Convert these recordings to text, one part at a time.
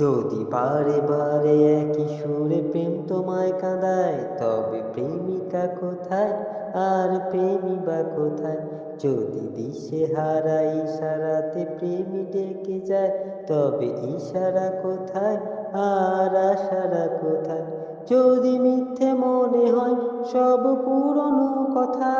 যদি বারে বারে একই সুরে প্রেম তোমায় কাঁদায়, তবে প্রেমিকা কোথায় আর প্রেমী বা কোথায়? যদি দিশে হারা ইশারাতে প্রেমী ডেকে যায়, তবে ইশারা কোথায় আর আশারা কোথায়? যদি মিথ্যে মনে হয় সব পুরনো কথা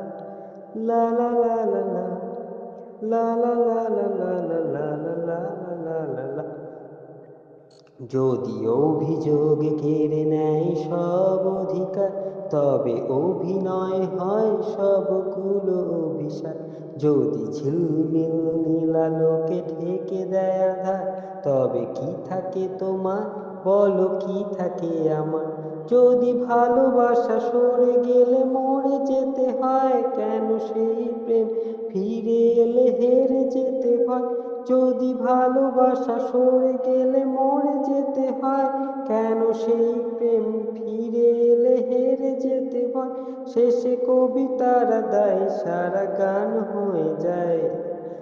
লা লা লা লা লা লা লা লা লা লা লা লা যদি অভিযোগ কেড়ে নেয় সব অধিকার তবে অভিনয় হয় সবগুলো অভিশাপ যদি ঝিলমিল নীলালোকে ঢেকে দেয় আধার তবে কি থাকে তোমার? বলো কি থাকে আমার? যদি ভালোবাসা সরে গেলে মরে যেতে হয়, কেন সেই প্রেম ফিরে এলে হেরে যেতে হয়? যদি ভালোবাসা সরে গেলে মরে যেতে হয়, কেন সেই প্রেম ফিরে এলে হেরে যেতে হয়? শেষে কবিতারা দেয় সারা গান হয়ে যায়।